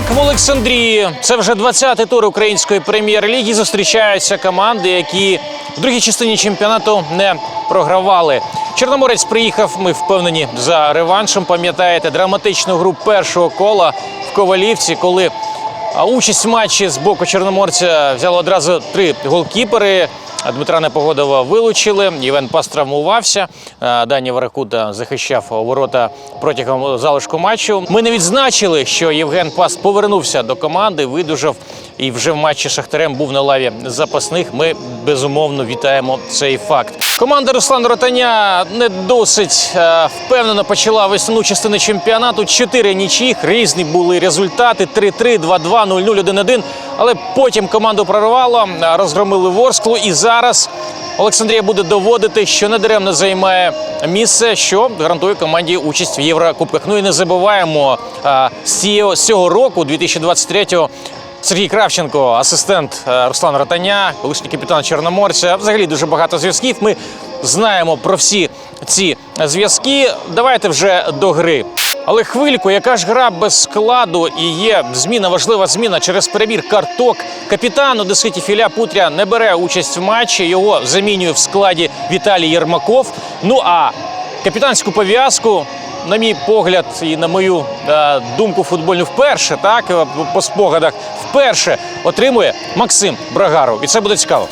Євгеник в Олександрії. Це вже 20-й тур української прем'єр-ліги. Зустрічаються команди, які в другій частині чемпіонату не програвали. Чорноморець приїхав. Ми впевнені за реваншем. Пам'ятаєте драматичну гру першого кола в Ковалівці, коли участь в матчі з боку Чорноморця взяли одразу три голкіпери. Дмитра Непогодова вилучили. Євен Пас травмувався. Е, Дані Варакута захищав ворота протягом залишку матчу. Ми не відзначили, що Євген Пас повернувся до команди, видужав і вже в матчі з Шахтарем був на лаві запасних. Ми безумовно вітаємо цей факт. Команда Руслана Ротаня не досить е, впевнено почала весну частини чемпіонату. Чотири нічиїх, різні були результати: 3-3, 2-2, 0-0, 1-1. Але потім команду прорвало, розгромили Ворсклу. І зараз Олександрія буде доводити, що недаремно займає місце, що гарантує команді участь в Єврокубках. Ну і не забуваємо з цього- року, 2023-го, Сергій Кравченко, асистент Руслана Ротаня, колишній капітан Чорноморця. Взагалі дуже багато зв'язків. Ми знаємо про всі ці зв'язки. Давайте вже до гри. Але хвильку, яка ж гра без складу і є зміна, важлива зміна через перебір карток. Капітан Одеситі Філя Путря не бере участь в матчі. Його замінює в складі Віталій Єрмаков. Ну а капітанську пов'язку на мій погляд і на мою е, думку футбольну вперше, так е, по спогадах, вперше отримує Максим Брагаров. І це буде цікаво.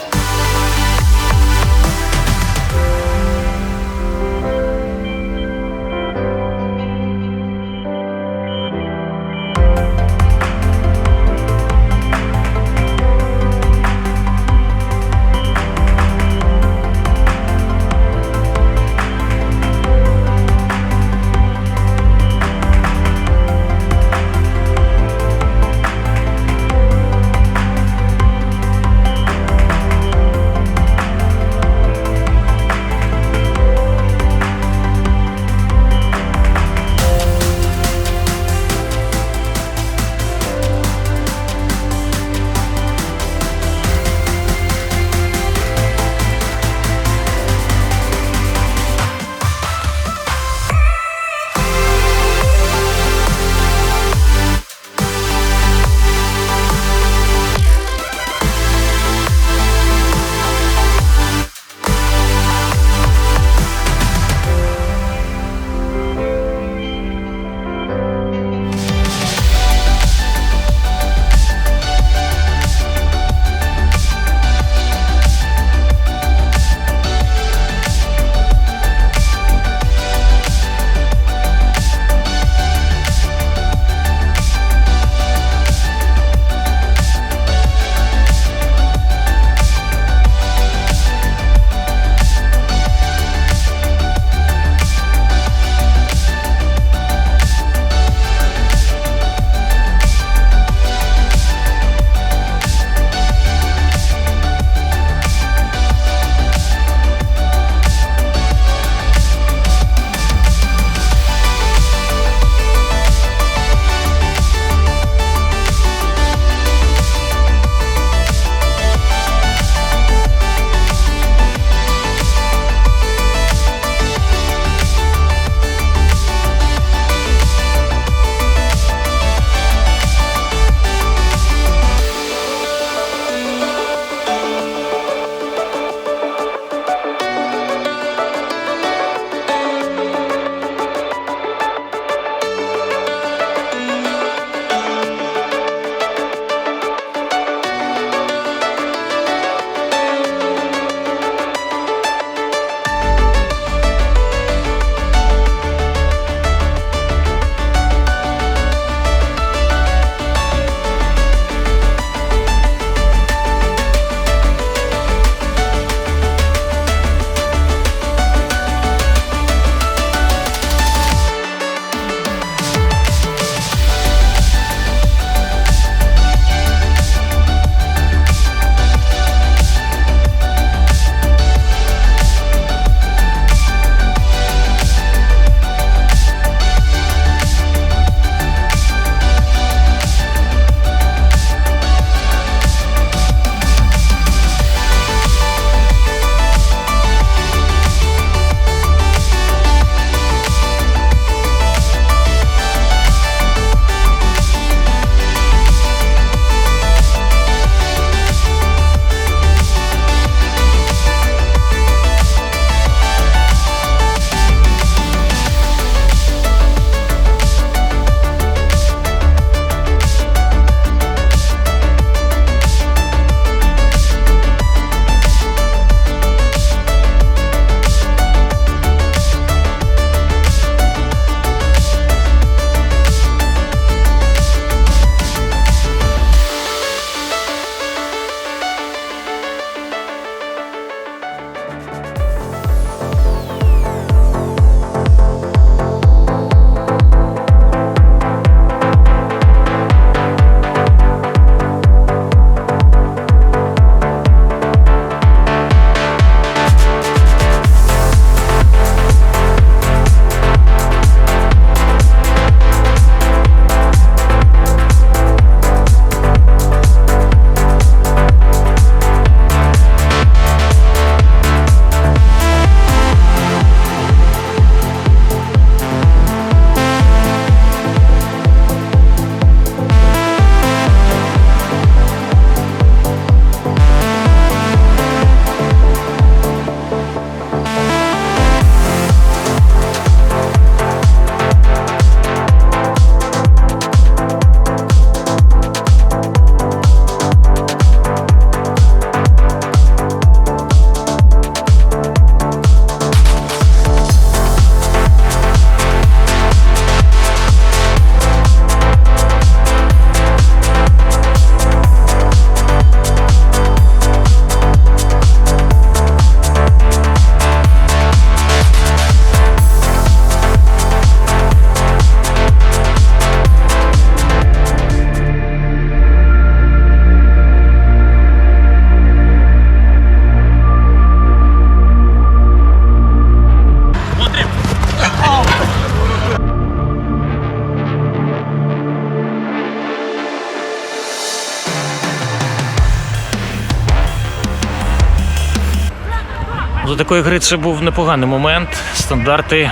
Для такої гри це був непоганий момент. Стандарти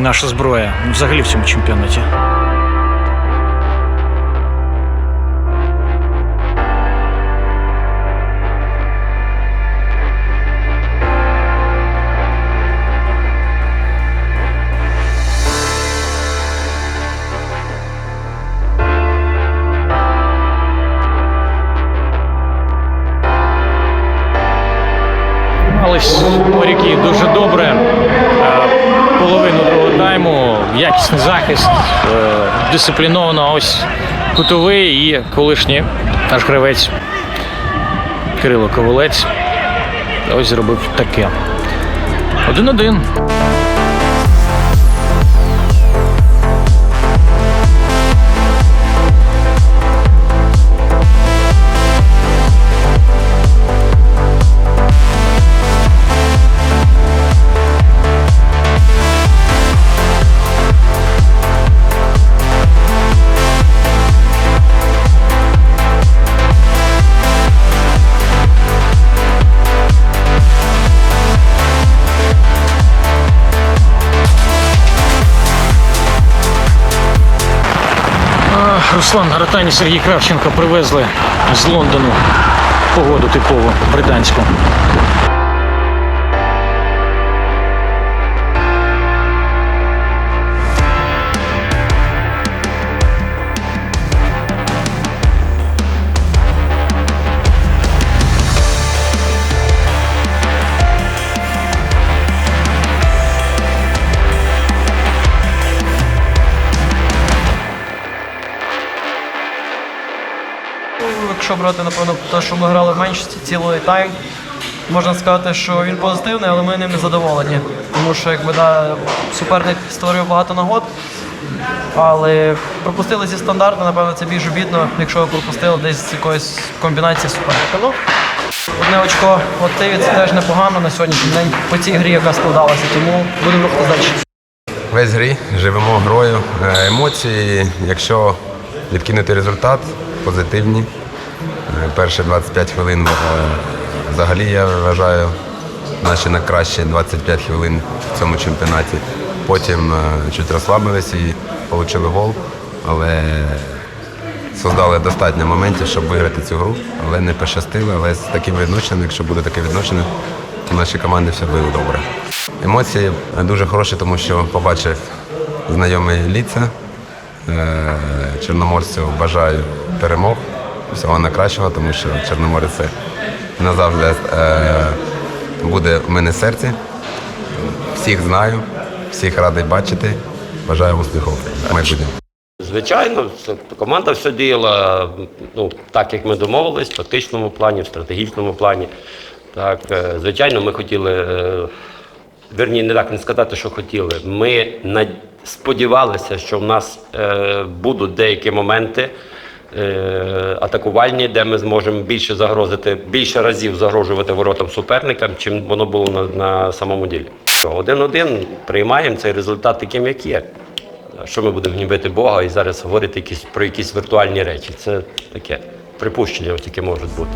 наша зброя. Взагалі в цьому чемпіонаті. Дисципліновано. Ось кутовий і колишній наш гравець Кирило Ковалець. Ось зробив таке. Один-один. Руслан Гаратані Сергій Кравченко привезли з Лондону погоду типову британську. Якщо брати, напевно, те, що ми грали в меншості цілий тайм, можна сказати, що він позитивний, але ми ним не задоволені. Тому що якби да, суперник створив багато нагод, але пропустили зі стандарту, напевно, це більш обідно, якщо пропустили десь з якоїсь комбінації суперника. Ну, одне очко от це теж непогано на сьогоднішній день по цій грі, яка складалася, тому будемо рухати далі. Весь грі живемо грою. Е, Емоції, якщо відкинути результат, позитивні. Е, Перші 25 хвилин е, взагалі я вважаю наші найкращі 25 хвилин в цьому чемпіонаті. Потім е, чуть розслабились і отримали гол, але создали достатньо моментів, щоб виграти цю гру, але не пощастило. Але з таким відношенням, якщо буде таке відношення, то наші команди все буде добре. Емоції дуже хороші, тому що побачив знайомі ліця. Чорноморцю бажаю перемог, всього найкращого, тому що Чорноморець це назавжди е, буде в мене серці. Всіх знаю, всіх радий бачити. Бажаю успіхів в майбутньому. Звичайно, команда все діяла ну, так, як ми домовились, в тактичному плані, в стратегічному плані. Так, е, звичайно, ми хотіли, е, верні, не так не сказати, що хотіли. Ми сподівалися, що в нас е, будуть деякі моменти атакувальні, де ми зможемо більше загрозити, більше разів загрожувати воротам суперникам, чим воно було на, на самому ділі. Один-один приймаємо цей результат таким, як є. Що ми будемо гнівити Бога і зараз говорити якісь, про якісь віртуальні речі? Це таке припущення таке можуть бути.